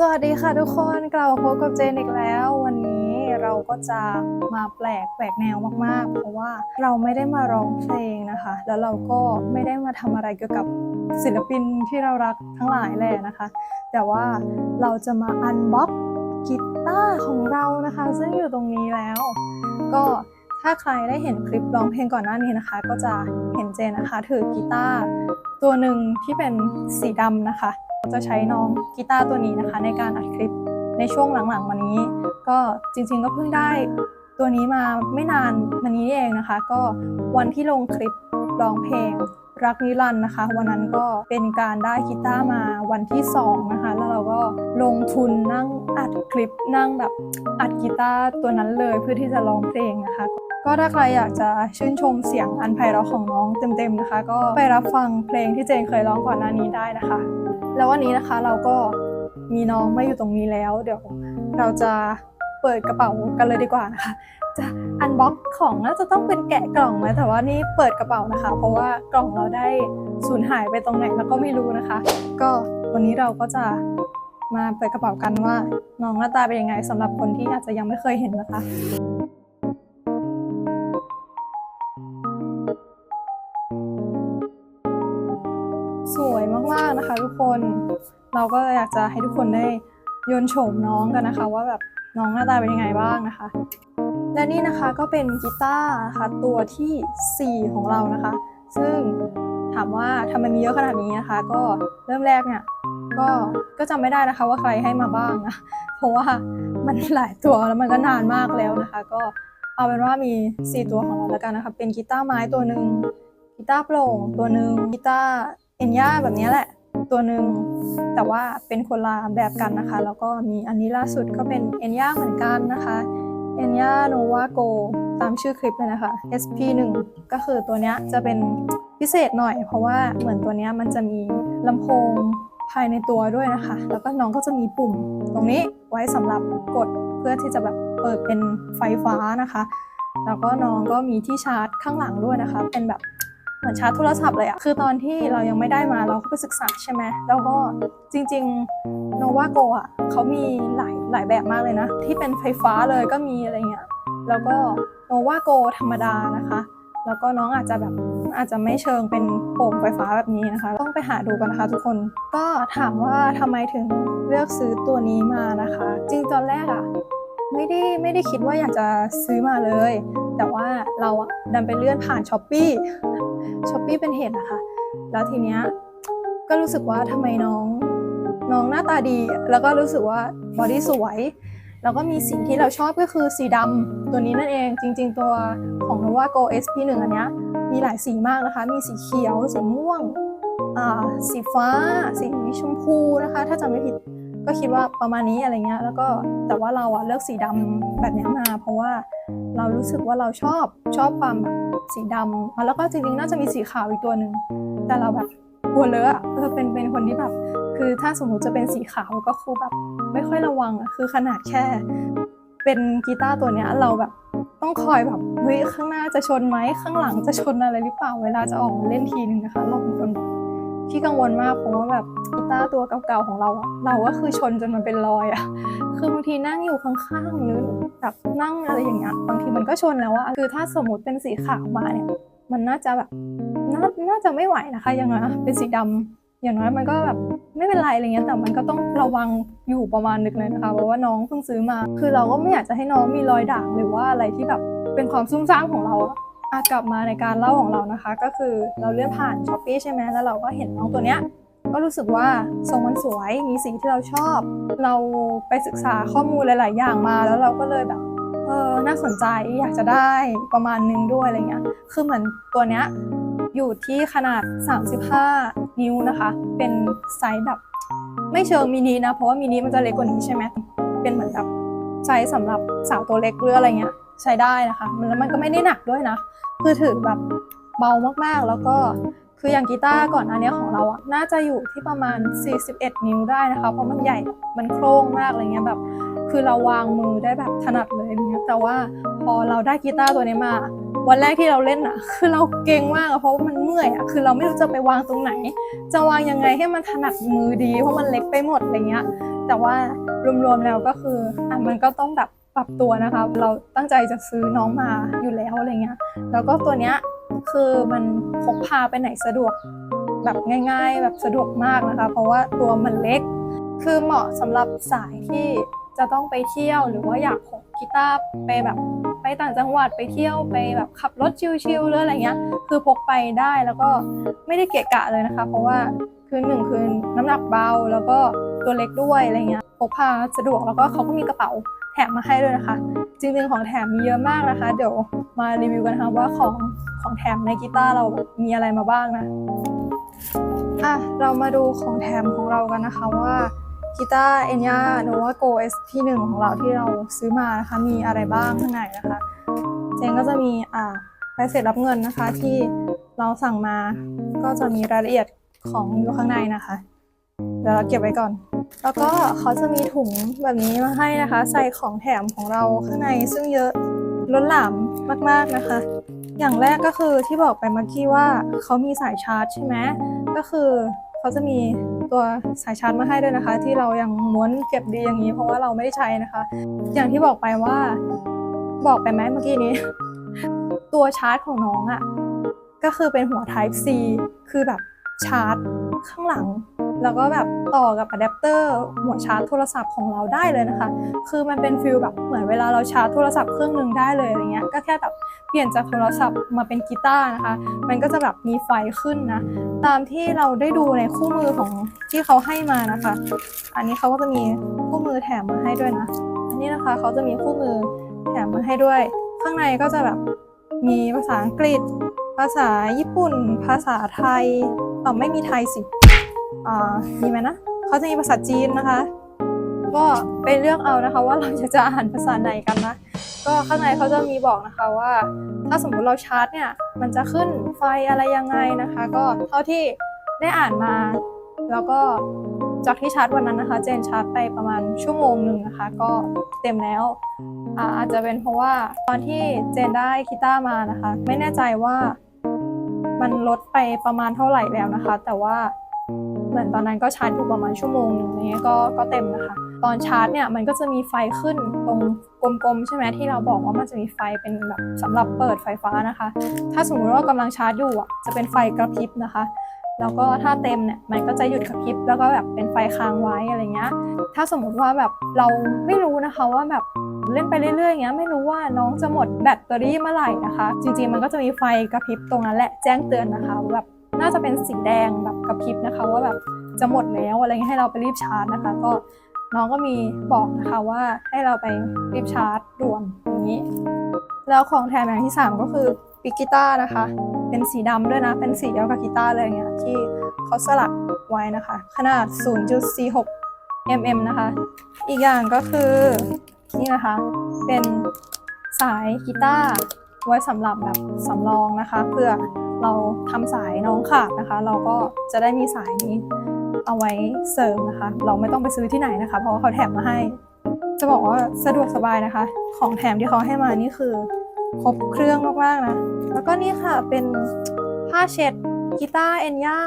สวัสดีค่ะทุกคนกลับมาพบกับเจนอีกแล้ว วันนี้เราก็จะมาแปลกแปลกแนวมากๆ เพราะว่าเราไม่ได้มาร้องเพลงนะคะ แล้วเราก็ไม่ได้มาทำอะไรเกี่ยวกับศิลปินที่เรารักทั้งหลายแหละนะคะ แต่ว่าเราจะมาอันบ็อกกีตาร์ของเรานะคะ ซึ่งอยู่ตรงนี้แล้ว ก็ ถ้าใครได้เห็นคลิปร้องเพลงก่อนหน้านี้นะคะ ก็จะเห็นเจนนะคะ ถือกีตาร์ตัวหนึ่งที่เป็นสีดำนะคะ จะใช้น้องกีตาร์ตัวนี้นะคะ ในการอัดคลิปในช่วงหลังๆมานี้ ก็จริงๆก็เพิ่งได้ตัวนี้มาไม่นานมานี้เองนะคะ ก็วันที่ลงคลิปร้องเพลงรักนิรันด์นะคะ วันนั้นก็เป็นการได้กีตาร์มาวันที่สองนะคะ แล้วเราก็ลงทุนนั่งอัดคลิปนั่งแบบอัดกีตาร์ตัวนั้นเลยเพื่อที่จะร้องเพลงนะคะ ก็ถ้าใครอยากจะชื่นชมเสียงอันไพเราะของน้องเต็มๆนะคะ ก็ไปรับฟังเพลงที่เจนเคยร้องก่อนหน้านี้ได้นะคะ แล้ววันนี้นะคะเราก็มีน้องมาอยู่ตรงนี้แล้ว เดี๋ยวเราจะเปิดกระเป๋ากันเลยดีกว่านะคะ จะอันบ็อกของน่าจะต้องเป็นแกะกล่องนะแต่ว่านี่เปิดกระเป๋านะคะ เพราะว่ากล่องเราได้สูญหายไปตรงไหนแล้วก็ไม่รู้นะคะ ก็วันนี้เราก็จะมาเปิดกระเป๋ากันว่าน้องหน้าตาเป็นยังไงสำหรับคนที่อาจจะยังไม่เคยเห็นนะคะ นะคะทุกคน เราก็อยากจะให้ทุกคนได้ยนโฉมน้องกันนะคะ ว่าแบบน้องหน้าตาเป็นยังไงบ้างนะคะ และนี่นะคะก็เป็นกีตาร์นะคะตัวทีสี่ 4 ของเรานะคะ ซึ่งถามว่าทำไมมีเยอะขนาดนี้นะคะ ก็เริ่มแรกเนี่ยก็ก็จำไม่ได้นะคะว่าใครให้มาบ้างนะ เพราะว่ามันหลายตัวแล้วมันก็นานมากแล้วนะคะ ก็เอาเป็นว่ามี 4 ตัวของเราแล้วกันนะคะ เป็นกีตาร์ไม้ตัวหนึ่งกีตาร์โปร่งตัวหนึ่งกีตาร์เอ็นย่าแบบนี้แหละ ตัวหนึ่งแต่ว่าเป็นคนละแบบกันนะคะ แล้วก็มีอันนี้ล่าสุดก็เป็นเอ็นย่าเหมือนกันนะคะเอ็นย่าโนวาโกตามชื่อคลิปเลยนะคะ SP1 ก็คือตัวนี้จะเป็นพิเศษหน่อย เพราะว่าเหมือนตัวนี้มันจะมีลำโพงภายในตัวด้วยนะคะ แล้วก็น้องก็จะมีปุ่มตรงนี้ไว้สำหรับกดเพื่อที่จะแบบเปิดเป็นไฟฟ้านะคะ แล้วก็น้องก็มีที่ชาร์จข้างหลังด้วยนะคะ เป็นแบบ เหมือนชาร์จโทรศัพท์เลยอะคือตอนที่เรายังไม่ได้มาเราก็ไปศึกษาใช่ไหมแล้วก็จริงๆ Nova Go อะเขามีหลายหลายแบบมากเลยนะ ที่เป็นไฟฟ้าเลยก็มีอะไรเงี้ยแล้วก็ Nova Go ธรรมดานะคะ แล้วก็น้องอาจจะแบบอาจจะไม่เชิงเป็นโป่งไฟฟ้าแบบนี้นะคะ ต้องไปหาดูกันนะคะทุกคนก็ถามว่าทำไมถึงเลือกซื้อตัวนี้มานะคะ จริงตอนแรกอะไม่ได้ไม่ได้คิดว่าอยากจะซื้อมาเลย แต่ว่าเราอะดันไปเลื่อนผ่านช้อปปี้ ช้อปปี้เป็นเหตุนะคะ แล้วทีเนี้ยก็รู้สึกว่าทำไมน้องน้องหน้าตาดี แล้วก็รู้สึกว่าบอดี้สวย แล้วก็มีสีที่เราชอบก็คือสีดำตัวนี้นั่นเอง จริง ๆ ตัวของ Nova Go SP1 อันเนี้ยมีหลายสีมากนะคะ มีสีเขียว สีม่วง สีฟ้า สีชมพูนะคะ ถ้าจำไม่ผิดก็คิดว่าประมาณนี้อะไรเงี้ย แล้วก็แต่ว่าเราอะเลือกสีดำแบบเนี้ยมา เพราะว่า เรารู้สึกว่าเราชอบชอบความแบบสีดำแล้วก็จริงๆน่าจะมีสีขาวอีกตัวหนึ่งแต่เราแบบกลัวเลอะเออเป็นเป็นคนที่แบบ คือถ้าสมมติจะเป็นสีขาวก็คือแบบ ไม่ค่อยระวังอะคือขนาดแค่ เป็นกีตาร์ตัวเนี้ยเราแบบต้องคอยแบบเฮ้ยข้างหน้าจะชนไหมข้างหลังจะชนอะไรหรือเปล่าเวลาจะออกมาเล่นทีนึงนะคะเราเป็นคนแบบ ที่กังวลมากเพราะว่าแบบกีตาร์ตัวเก่าๆของเราอะเราก็คือชนจนมันเป็นรอยอะคือบางทีนั่งอยู่ข้างๆหรือแบบนั่งอะไรอย่างเงี้ยบางทีมันก็ชนแล้วอะคือถ้าสมมติเป็นสีขาวมาเนี่ยมันน่าจะแบบน่าน่าจะไม่ไหวนะคะอย่างน้อยเป็นสีดำอย่างน้อยมันก็แบบไม่เป็นไรอะไรเงี้ยแต่มันก็ต้องระวังอยู่ประมาณนึงเลยนะคะเพราะว่าน้องเพิ่งซื้อมา คือเราก็ไม่อยากจะให้น้องมีรอยด่างหรือว่าอะไรที่แบบเป็นความซุ่มซ่ามของเรา อะกลับมาในการเล่าของเรานะคะ ก็คือเราเลื่อนผ่านช้อปปี้ใช่ไหมแล้วเราก็เห็นน้องตัวเนี้ยก็รู้สึกว่าทรงมันสวยมีสีที่เราชอบ เราไปศึกษาข้อมูลหลาย ๆ อย่างมาแล้วเราก็เลยแบบเออน่าสนใจอยากจะได้ประมาณนึงด้วยอะไรเงี้ยคือเหมือนตัวเนี้ยอยู่ที่ขนาด 35 นิ้วนะคะ เป็นไซส์แบบไม่เชิงมินินะ เพราะว่ามินิมันจะเล็กกว่านี้ใช่ไหมเป็นเหมือนแบบไซส์สำหรับสาวตัวเล็กหรืออะไรเงี้ยใช้ได้นะคะ แล้วมันก็ไม่ได้หนักด้วยนะ คือถือแบบเบามากๆ แล้วก็คืออย่างกีตาร์ก่อนอันนี้ของเราอะน่าจะอยู่ที่ประมาณ 41 นิ้วได้นะคะ เพราะมันใหญ่มันโคร่งมากอะไรเงี้ยแบบ คือเราวางมือได้แบบถนัดเลยเงี้ยแต่ว่าพอเราได้กีตาร์ตัวนี้มา วันแรกที่เราเล่นอะคือเราเก่งมากอะเพราะว่ามันเมื่อยอะคือเราไม่รู้จะไปวางตรงไหน จะวางยังไงให้มันถนัดมือดีเพราะมันเล็กไปหมดอะไรเงี้ยแต่ว่ารวมๆแล้วก็คืออะมันก็ต้องแบบ ปรับตัวนะคะ เราตั้งใจจะซื้อน้องมาอยู่แล้วอะไรเงี้ย แล้วก็ตัวเนี้ยคือมันพกพาไปไหนสะดวกแบบง่าย ๆ แบบสะดวกมากนะคะ เพราะว่าตัวมันเล็ก คือเหมาะสำหรับสายที่จะต้องไปเที่ยวหรือว่าอยากพกกีตาร์ไปแบบไปต่างจังหวัดไปเที่ยวไปแบบขับรถชิลๆหรืออะไรเงี้ย คือพกไปได้แล้วก็ไม่ได้เกะกะเลยนะคะ เพราะว่าคือหนึ่งคือน้ำหนักเบาแล้วก็ตัวเล็กด้วยอะไรเงี้ยพกพาสะดวกแล้วก็เขาก็มีกระเป๋า แถมมาให้ด้วยนะคะ จริงๆของแถมมีเยอะมากนะคะ เดี๋ยวมารีวิวกันนะคะว่าของของแถมในกีตาร์เรามีอะไรมาบ้างนะอะเรามาดูของแถมของเรากันนะคะว่ากีตาร์เอ็นยาโนวาโก SP1 ของเราที่เราซื้อมานะคะมีอะไรบ้างข้างในนะคะเจนก็จะมีอ่าใบเสร็จรับเงินนะคะที่เราสั่งมาก็จะมีรายละเอียดของอยู่ข้างในนะคะ เดี๋ยวเราเก็บไว้ก่อน แล้วก็เขาจะมีถุงแบบนี้มาให้นะคะ ใส่ของแถมของเราข้างในซึ่งเยอะล้นหลามมากๆนะคะ อย่างแรกก็คือที่บอกไปเมื่อกี้ว่าเขามีสายชาร์จใช่ไหมก็คือเขาจะมีตัวสายชาร์จมาให้ด้วยนะคะ ที่เรายังม้วนเก็บดีอย่างนี้ เพราะว่าเราไม่ได้ใช้นะคะ อย่างที่บอกไปว่าบอกไปไหมเมื่อกี้นี้ ตัวชาร์จของน้องอะ่ะก็คือเป็นหัว Type C คือแบบชาร์จข้างหลัง แล้วก็แบบต่อกับอะแดปเตอร์หัวชาร์จโทรศัพท์ของเราได้เลยนะคะ คือมันเป็นฟิลแบบเหมือนเวลาเราชาร์จโทรศัพท์เครื่องหนึ่งได้เลยอะไรเงี้ย ก็แค่แบบเปลี่ยนจากโทรศัพท์มาเป็นกีตาร์นะคะ มันก็จะแบบมีไฟขึ้นนะ ตามที่เราได้ดูในคู่มือของที่เขาให้มานะคะ อันนี้เขาก็จะมีคู่มือแถมมาให้ด้วยนะ อันนี้นะคะเขาจะมีคู่มือแถมมาให้ด้วย ข้างในก็จะแบบมีภาษาอังกฤษ ภาษาญี่ปุ่น ภาษาไทยเออไม่มีไทยสิ อ่ามีไหมนะเขาจะมีภาษาจีนนะคะ ก็ไปเลือกเอานะคะ ว่าเราจะจะอ่านภาษาไหนกันนะ ก็ข้างในเขาจะมีบอกนะคะว่า ถ้าสมมุติเราชาร์จเนี่ย มันจะขึ้นไฟอะไรยังไงนะคะ ก็เท่าที่ได้อ่านมา แล้วก็จากที่ชาร์จวันนั้นนะคะ เจนชาร์จไปประมาณชั่วโมงหนึ่งนะคะ ก็เต็มแล้วอาอาจจะเป็นเพราะว่าตอนที่เจนได้กีตาร์มานะคะ ไม่แน่ใจว่ามันลดไปประมาณเท่าไหร่แล้วนะคะ แต่ว่า เหมือนตอนนั้นก็ชาร์จอยู่ประมาณชั่วโมงหนึ่งอะไรเงี้ก็ก็เต็มนะคะ ตอนชาร์จเนี่ยมันก็จะมีไฟขึ้นตรงกลมๆ ใช่ไหมที่เราบอกว่ามันจะมีไฟเป็นแบบสำหรับเปิดไฟฟ้านะคะ ถ้าสมมุติว่ากำลังชาร์จอยู่อะจะเป็นไฟกระพริบนะคะแล้วก็ถ้าเต็มเนี่ยมันก็จะหยุดกระพริบแล้วก็แบบเป็นไฟค้างไว้อะไรเงี้ย ถ้าสมมุติว่าแบบเราไม่รู้นะคะว่าแบบเล่นไปเรื่อยๆอย่างเงี้ยไม่รู้ว่าน้องจะหมดแบตเตอรี่เมื่อไหร่นะคะ จริงๆมันก็จะมีไฟกระพริบตรงนั้นแหละแจ้งเตือนนะคะแบบ น่าจะเป็นสีแดงแบบกระพริบนะคะ ว่าแบบจะหมดแล้วอะไรเงี้ยให้เราไปรีบชาร์จนะคะ ก็น้องก็มีบอกนะคะว่าให้เราไปรีบชาร์จด่วนอย่างนี้ แล้วของแถมอย่างที่ 3 ก็คือปิกกีต้าร์นะคะ เป็นสีดำด้วยนะ เป็นสีเดียวกับกีตาร์เลยอย่างเงี้ยที่เขาสลักไว้นะคะ ขนาด 0.46 mm นะคะ อีกอย่างก็คือนี่นะคะ เป็นสายกีตาร์ไว้สำหรับแบบสำรองนะคะ เพื่อ เราทำสายน้องขาดนะคะ เราก็จะได้มีสายนี้เอาไว้เสริมนะคะ เราไม่ต้องไปซื้อที่ไหนนะคะ เพราะว่าเขาแถมมาให้ จะบอกว่าสะดวกสบายนะคะ ของแถมที่เขาให้มานี่คือครบเครื่องมากๆนะ แล้วก็นี่ค่ะเป็นผ้าเช็ดกีตาร์เอ็นย่า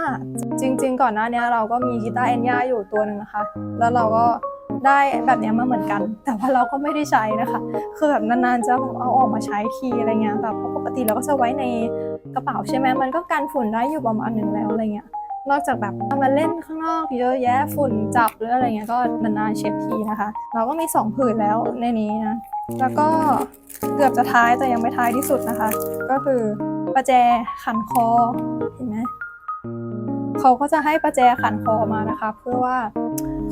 จริง ๆ ก่อนหน้านี้เราก็มีกีตาร์เอ็นย่าอยู่ตัวหนึ่งนะคะ แล้วเราก็ได้แบบนี้มาเหมือนกัน แต่ว่าเราก็ไม่ได้ใช้นะคะ คือแบบนานๆจะแบบเอาออกมาใช้ทีอะไรเงี้ยแบบเพราะปกติเราก็จะไว้ใน ระเป๋าใช่ไหมมันก็กันฝุ่นได้อยู่ประมาณหนึ่งแล้วอะไรเงี้ยนอกจากแบบมาเล่นข้างนอกเยอะแยะฝุ่นจับหรืออะไรเงี้ยก็นานๆเช็ดทีนะคะ เราก็มีสองผืนแล้วในนี้นะแล้วก็เกือบจะท้ายแต่ยังไม่ท้ายที่สุดนะคะ ก็คือประแจขันคอเห็นไหมเขาก็จะให้ประแจขันคอมานะคะ เพื่อว่า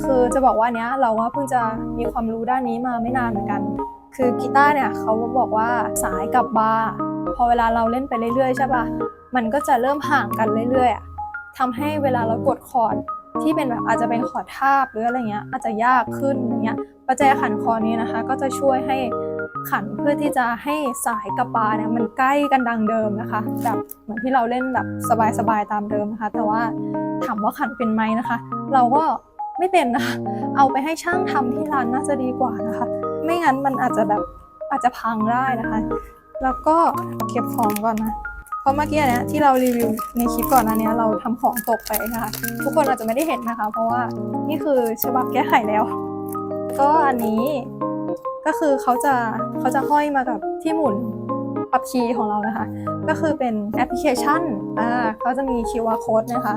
คือจะบอกว่าเนี้ยเราว่าเพิ่งจะมีความรู้ด้านนี้มาไม่นานเหมือนกัน คือกีตาร์เนี่ยเขาบอกว่าสายกับบาร์ พอเวลาเราเล่นไปเรื่อยๆใช่ปะมันก็จะเริ่มห่างกันเรื่อยๆอะทำให้เวลาเรากดคอร์ดที่เป็นแบบอาจจะเป็นคอร์ดทาบหรืออะไรเงี้ยอาจจะยากขึ้นอย่างเงี้ยประแจขันคอนี้นะคะ ก็จะช่วยให้ขันเพื่อที่จะให้สายกับบาร์เนี่ยมันใกล้กันดังเดิมนะคะแบบเหมือนที่เราเล่นแบบสบายๆตามเดิมนะคะ แต่ว่าถามว่าขันเป็นไหมนะคะ เราก็ไม่เป็นนะคะเอาไปให้ช่างทำที่ร้านน่าจะดีกว่านะคะ ไม่งั้นมันอาจจะแบบอาจจะพังได้นะคะ แล้วก็เก็บของก่อนนะ เพราะเมื่อกี้เนี้ยที่เรารีวิวในคลิปก่อนอันนี้เราทำของตกไปนะคะทุกคนอาจจะไม่ได้เห็นนะคะ เพราะว่านี่คือฉบับแก้ไขแล้ว ก็อันนี้ก็คือเขาจะเขาจะห้อยมากับที่หมุนปรับคีย์ของเรานะคะ ก็คือเป็นแอปพลิเคชันอ่าเขาจะมี QR code นะคะ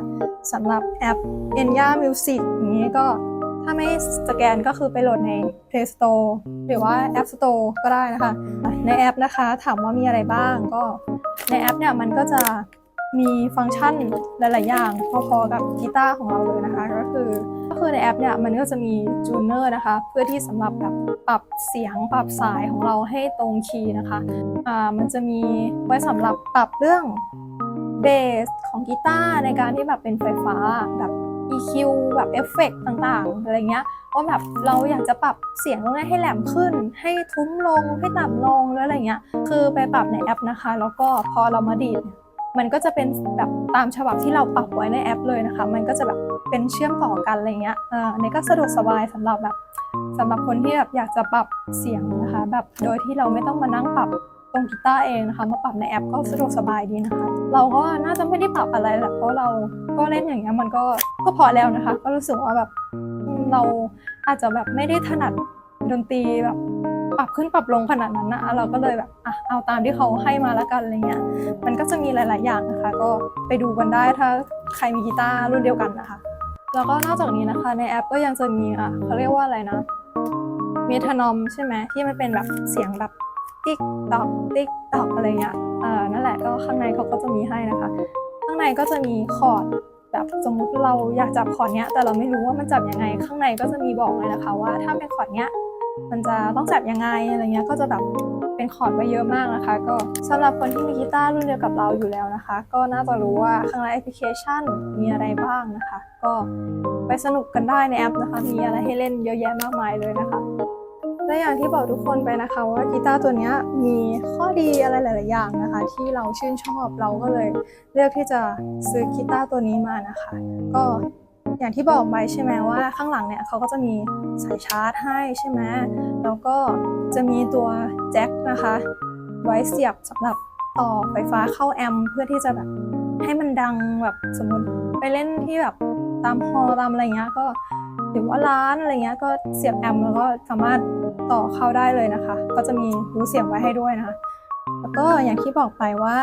สำหรับแอป Enya Music อย่างนี้ก็ ถ้าไม่สแกนก็คือไปโหลดใน Play Store หรือว่า App Store ก็ได้นะคะ ในแอปนะคะถามว่ามีอะไรบ้างก็ในแอปเนี่ยมันก็จะมีฟังก์ชันหลาย ๆ อย่างพอๆกับกีตาร์ของเราเลยนะคะ ก็คือก็คือในแอปเนี่ยมันก็จะมีจูเนอร์นะคะ เพื่อที่สำหรับแบบปรับเสียงปรับสายของเราให้ตรงคีย์นะคะอ่ามันจะมีไว้สำหรับปรับเรื่องเบสของกีตาร์ในการที่แบบเป็นไฟฟ้าแบบ EQ แบบเอฟเฟกต์ต่างๆอะไรเงี้ยว่าแบบเราอยากจะปรับเสียงตรงนี้ให้แหลมขึ้น ให้ทุ้มลงให้ต่ำลงหรืออะไรเงี้ยคือไปปรับในแอปนะคะ แล้วก็พอเรามาดีดมันก็จะเป็นแบบตามฉบับที่เราปรับไว้ในแอปเลยนะคะ มันก็จะแบบเป็นเชื่อมต่อกันอะไรเงี้ยอ่าอันนี้ก็สะดวกสบายสำหรับแบบสำหรับคนที่แบบอยากจะปรับเสียงนะคะ แบบโดยที่เราไม่ต้องมานั่งปรับตรงกีตาร์เองนะคะ มาปรับในแอปก็สะดวกสบายดีนะคะ เราก็น่าจะไม่ได้ปรับอะไรแหละเพราะเราก็เล่นอย่างเงี้ยมันก็ก็พอแล้วนะคะ ก็รู้สึกว่าแบบเราอาจจะแบบไม่ได้ถนัดดนตรีแบบปรับขึ้นปรับลงขนาดนั้นนะเราก็เลยแบบอะเอาตามที่เขาให้มาแล้วกันอะไรเงี้ยมันก็จะมีหลาย ๆ อย่างนะคะ ก็ไปดูกันได้ถ้าใครมีกีตาร์รุ่นเดียวกันนะคะ แล้วก็นอกจากนี้นะคะในแอปก็ยังจะมีอะเขาเรียกว่าอะไรนะมีทนอมใช่ไหมที่มันเป็นแบบเสียงแบบ ติ๊กตอกติ๊กตอกอะไรเงี้ยเออนั่นแหละก็ข้างในเขาก็จะมีให้นะคะ ข้างในก็จะมีคอร์ดแบบสมมุติเราอยากจับคอร์ดเนี้ยแต่เราไม่รู้ว่ามันจับยังไง ข้างในก็จะมีบอกเลยนะคะ ว่าถ้าเป็นคอร์ดเนี้ยมันจะต้องจับยังไงอะไรเงี้ยก็จะแบบเป็นคอร์ดไว้เยอะมากนะคะ ก็สำหรับคนที่มีกีตาร์รุ่นเดียวกับเราอยู่แล้วนะคะ ก็น่าจะรู้ว่าข้างในแอปพลิเคชันมีอะไรบ้างนะคะ ก็ไปสนุกกันได้ในแอปนะคะ มีอะไรให้เล่นเยอะแยะมากมายเลยนะคะ และอย่างที่บอกทุกคนไปนะคะว่ากีตาร์ตัวนี้มีข้อดีอะไรหลาย ๆ อย่างนะคะ ที่เราชื่นชอบเราก็เลยเลือกที่จะซื้อกีตาร์ตัวนี้มานะคะ ก็อย่างที่บอกไปใช่ไหมว่าข้างหลังเนี่ยเขาก็จะมีสายชาร์จให้ใช่ไหมแล้วก็จะมีตัวแจ็คนะคะ ไว้เสียบสำหรับต่อไฟฟ้าเข้าแอมเพื่อที่จะแบบให้มันดังแบบสมมติไปเล่นที่แบบตามฮอล์ตามอะไรเงี้ยก็ หรือว่าร้านอะไรเงี้ยก็เสียบแอมแล้วก็สามารถต่อเข้าได้เลยนะคะ ก็จะมีรูเสียงไว้ให้ด้วยนะคะ แล้วก็อย่างที่บอกไปว่า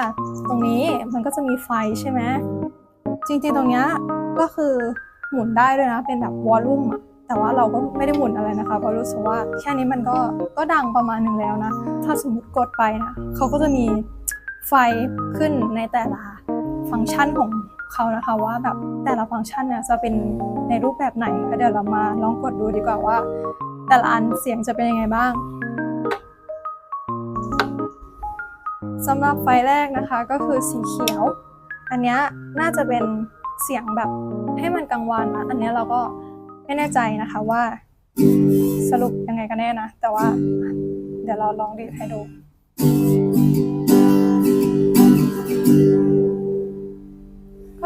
ตรงนี้มันก็จะมีไฟใช่ไหมจริงๆตรงเนี้ยก็คือหมุนได้ด้วยนะเป็นแบบวอลลุ่มอะแต่ว่าเราก็ไม่ได้หมุนอะไรนะคะเพราะรู้สึกว่าแค่นี้มันก็ก็ดังประมาณหนึ่งแล้วนะ ถ้าสมมติกดไปนะเขาก็จะมีไฟขึ้นในแต่ละฟังก์ชันของ เขานะคะว่าแบบแต่ละฟังก์ชันเนี่ยจะเป็นในรูปแบบไหนก็เดี๋ยวเรามาลองกดดูดีกว่าว่า แต่ละอันเสียงจะเป็นยังไงบ้างสำหรับไฟแรกนะคะก็คือสีเขียว อันนี้น่าจะเป็นเสียงแบบให้มันกังวานนะอันนี้เราก็ไม่แน่ใจนะคะว่าสรุปยังไงกันแน่นะ แต่ว่าเดี๋ยวเราลองดีดให้ดู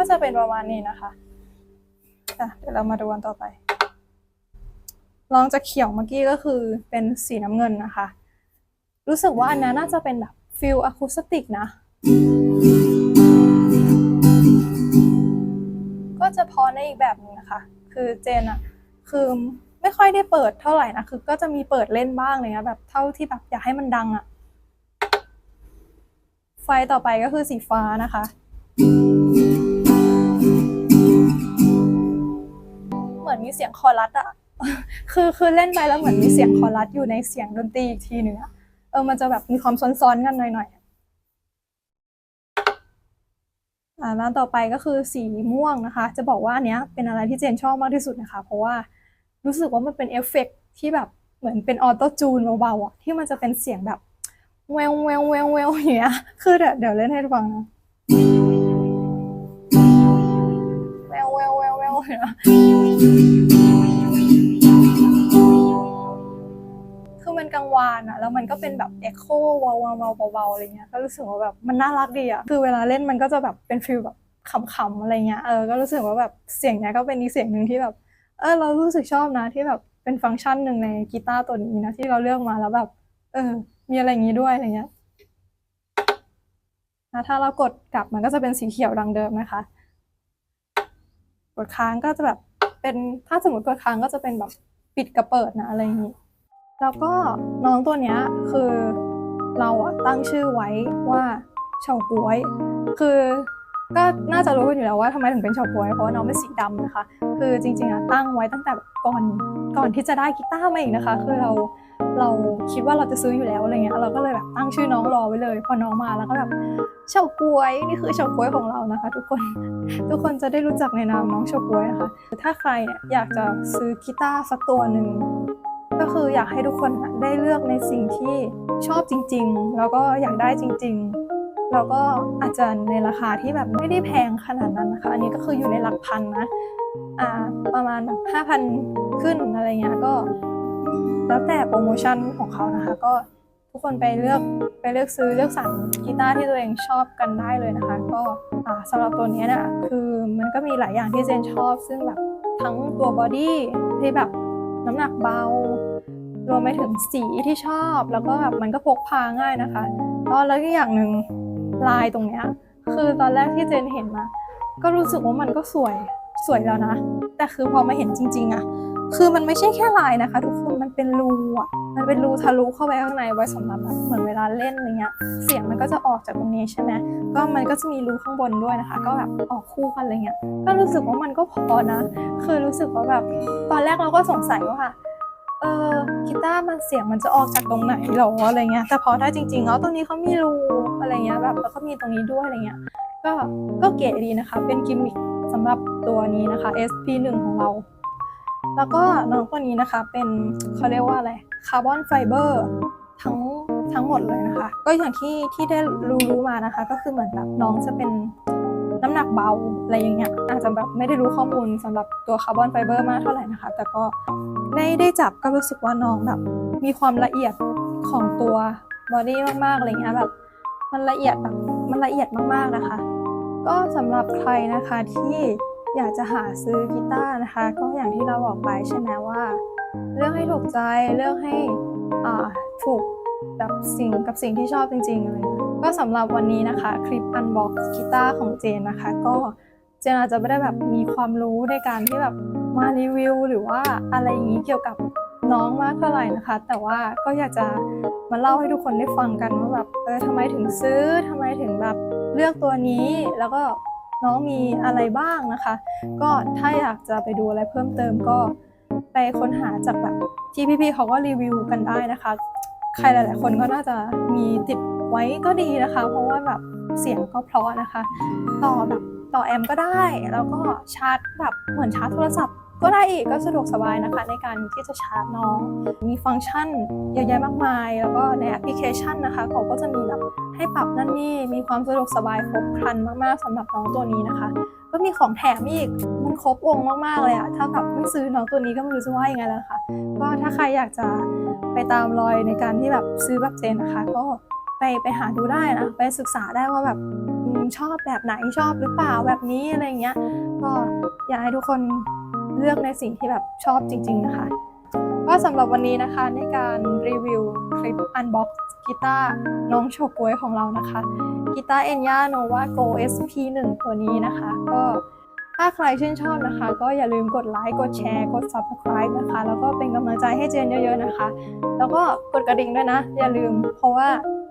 ก็จะเป็นประมาณนี้นะคะอะเดี๋ยวเรามาดูกันต่อไป ลองจากเขียวเมื่อกี้ก็คือเป็นสีน้ำเงินนะคะ รู้สึกว่าอันนี้น่าจะเป็นแบบฟิลอะคูสติกนะ ก็จะพอในอีกแบบหนึงนะคะ คือเจนอะคือไม่ค่อยได้เปิดเท่าไหร่นะ คือก็จะมีเปิดเล่นบ้างเงี้ยแบบเท่าที่แบบอยากให้มันดังอะไฟต่อไปก็คือสีฟ้านะคะ มือนมีเสียงคอรัสอะคือคือเล่นไปแล้วเหมือนมีเสียงคอรัสอยู่ในเสียงดนตรีอีกทีหนึ่งอะเออมันจะแบบมีความซ้อนๆกันหน่อยๆอ่าร้านต่อไปก็คือสีม่วงนะคะ จะบอกว่าอันเนี้ยเป็นอะไรที่เจนชอบมากที่สุดนะคะ เพราะว่ารู้สึกว่ามันเป็นเอฟเฟกต์ที่แบบเหมือนเป็นออโต้จูนเบาๆอะที่มันจะเป็นเสียงแบบแววแววแววแววอย่างเงี้ยคือเดี๋ยวเดี๋ยวเล่นให้ฟังนะ คือมันกังวานอะแล้วมันก็เป็นแบบเอ็กโควาวาวเบาๆอะไรเงี้ย ก็รู้สึกว่าแบบมันน่ารักดีอะคือเวลาเล่นมันก็จะแบบเป็นฟิลแบบขำๆอะไรเงี้ย เออ ก็รู้สึกว่าแบบเสียงเนี้ยก็เป็นอีกเสียงหนึ่งที่แบบ เออ เรารู้สึกชอบนะที่แบบเป็นฟังก์ชันหนึ่งในกีตาร์ตัวนี้นะที่เราเลือกมาแล้วแบบ เออ มีอะไรอย่างนี้ด้วยอะไรเงี้ยนะถ้าเรากดกลับมันก็จะเป็นสีเขียวดังเดิมนะคะ กดค้างก็จะแบบเป็นถ้าสมมติกดค้างก็จะเป็นแบบปิดกับเปิดนะอะไรอย่างนี้แล้วก็น้องตัวเนี้ยคือเราอะตั้งชื่อไว้ว่าเฉาก๊วย คือก็น่าจะรู้กันอยู่แล้วว่าทำไมถึงเป็นเฉาก๊วยเพราะว่าน้องเป็นสีดำนะคะ คือจริงๆอะตั้งไว้ตั้งแต่ก่อนก่อนที่จะได้กีตาร์มาอีกนะคะ คือเรา เราคิดว่าเราจะซื้ออยู่แล้วอะไรเงี้ยเราก็เลยแบบตั้งชื่อน้องรอไว้เลย พอน้องมาแล้วก็แบบเฉาก๊วยนี่คือเฉาก๊วยของเรานะคะ ทุกคนทุกคนจะได้รู้จักในนามน้องเฉาก๊วยนะคะถ้าใครเนี่ยอยากจะซื้อกีตาร์สักตัวหนึ่งก็คืออยากให้ทุกคนได้เลือกในสิ่งที่ชอบจริง ๆ แล้วก็อยากได้จริง ๆ แล้วก็อาจจะในราคาที่แบบไม่ได้แพงขนาดนั้นนะคะ อันนี้ก็คืออยู่ในหลักพันนะอ่าประมาณแบบห้าพันขึ้นอะไรเงี้ยก็ แล้วแต่โปรโมชั่นของเขานะคะ ก็ทุกคนไปเลือกไปเลือกซื้อเลือกสรรกีตาร์ที่ตัวเองชอบกันได้เลยนะคะ ก็สำหรับตัวนี้นี่ยคือมันก็มีหลายอย่างที่เจนชอบ ซึ่งแบบทั้งตัวบอดี้ที่แบบน้ำหนักเบารวมไปถึงสีที่ชอบ แล้วก็แบบมันก็พกพาง่ายนะคะก็แล้วก็อย่างหนึ่งลายตรงเนี้ยคือตอนแรกที่เจนเห็นมาก็รู้สึกว่ามันก็สวยสวยแล้วนะ แต่คือพอมาเห็นจริง ๆอะ คือมันไม่ใช่แค่ลายนะคะ ทุกคนมันเป็นรูอะมันเป็นรูทะลุเข้าไปข้างในไว้สำหรับแบบเหมือนเวลาเล่นอะไรเงี้ย เสียงมันก็จะออกจากตรงนี้ใช่ไหมก็มันก็จะมีรูข้างบนด้วยนะคะ ก็แบบออกคู่กันอะไรเงี้ยก็รู้สึกว่ามันก็พอนะ คือรู้สึกว่าแบบตอนแรกเราก็สงสัยว่าเออกีตาร์มันเสียงมันจะออกจากตรงไหนหรออะไรเงี้ยแต่พอได้จริงๆแล้วตรงนี้เขามีรูอะไรเงี้ยแบบแล้วก็มีตรงนี้ด้วยอะไรเงี้ยก็ก็เก๋ดีนะคะ เป็นกิมมิคสำหรับตัวนี้นะคะ SP1 ของเรา แล้วก็น้องตัวนี้นะคะเป็นเขาเรียกว่าอะไรคาร์บอนไฟเบอร์ทั้งทั้งหมดเลยนะคะ ก็อย่างที่ที่ได้รู้รู้มานะคะ ก็คือเหมือนแบบน้องจะเป็นน้ำหนักเบาอะไรอย่างเงี้ยอาจจะแบบไม่ได้รู้ข้อมูลสำหรับตัวคาร์บอนไฟเบอร์มากเท่าไหร่นะคะ แต่ก็ได้ได้จับก็รู้สึกว่าน้องแบบ มีความละเอียดของตัวบอดี้มากๆอะไรเงี้ยแบบมันละเอียดแบบมันละเอียดมากๆนะคะ ก็สำหรับใครนะคะที่ อยากจะหาซื้อกีตาร์นะคะ ก็อย่างที่เราบอกไปใช่ไหมว่า เลือกให้ถูกใจเลือกให้อ่าถูกแบบสิ่งกับสิ่งที่ชอบจริงๆอะไรอย่างเงี้ยก็สำหรับวันนี้นะคะ คลิป unbox กีตาร์ของเจนนะคะ ก็เจนอาจจะไม่ได้แบบมีความรู้ในการที่แบบมารีวิวหรือว่าอะไรอย่างนี้เกี่ยวกับน้องมากเท่าไหร่นะคะ แต่ว่าก็อยากจะมาเล่าให้ทุกคนได้ฟังกันว่าแบบเออทำไมถึงซื้อทำไมถึงแบบเลือกตัวนี้แล้วก็ น้องมีอะไรบ้างนะคะ ก็ถ้าอยากจะไปดูอะไรเพิ่มเติมก็ไปค้นหาจากแบบที่พี่ๆเขาก็รีวิวกันได้นะคะ ใครหลาย ๆ คนก็น่าจะมีติดไว้ก็ดีนะคะ เพราะว่าแบบเสียงก็เพราะนะคะ ต่อแบบต่อแอมก็ได้ แล้วก็ชาร์จแบบเหมือนชาร์จโทรศัพท์ก็ได้อีกก็สะดวกสบายนะคะ ในการที่จะชาร์จน้อง มีฟังก์ชันเยอะแยะมากมาย แล้วก็ในแอปพลิเคชันนะคะเขาก็จะมีแบบ ให้ปรับนั่นนี่มีความสะดวกสบายครบครันมากๆสำหรับน้องตัวนี้นะคะ ก็มีของแถมอีกมันครบวงมากๆเลยอะถ้าแบบไม่ซื้อน้องตัวนี้ก็ไม่รู้จะว่ายังไงแล้วค่ะก็ถ้าใครอยากจะไปตามรอยในการที่แบบซื้อแบบเจนนะคะ ก็ไปไปหาดูได้นะไปศึกษาได้ว่าแบบชอบแบบไหนชอบหรือเปล่าแบบนี้อะไรเงี้ยก็อยากให้ทุกคนเลือกในสิ่งที่แบบชอบจริง ๆ นะคะ ก็สำหรับวันนี้นะคะในการรีวิวคลิป unbox กีตาร์น้องโชกุยของเรานะคะกีตาร์เอ็นย่าโนวาโก SP1 ตัวนี้นะคะ ก็ถ้าใครชื่นชอบนะคะ ก็อย่าลืมกดไลค์กดแชร์ กด subscribe นะคะ แล้วก็เป็นกำลังใจให้เจนเยอะๆนะคะ แล้วก็กดกระดิ่งด้วยนะ อย่าลืม เพราะว่า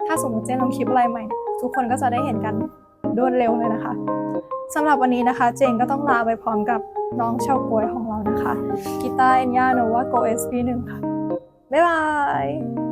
ถ้าสมมติเจนลงคลิปอะไรใหม่ ทุกคนก็จะได้เห็นกัน รวดเร็วเลยนะคะสำหรับวันนี้นะคะ เจนก็ต้องลาไปพร้อมกับน้องเฉาก๊วยของเรานะคะกีตาร์เอ็นย่าโนวาโกเอสพีหนึ่งค่ะ บ๊ายบาย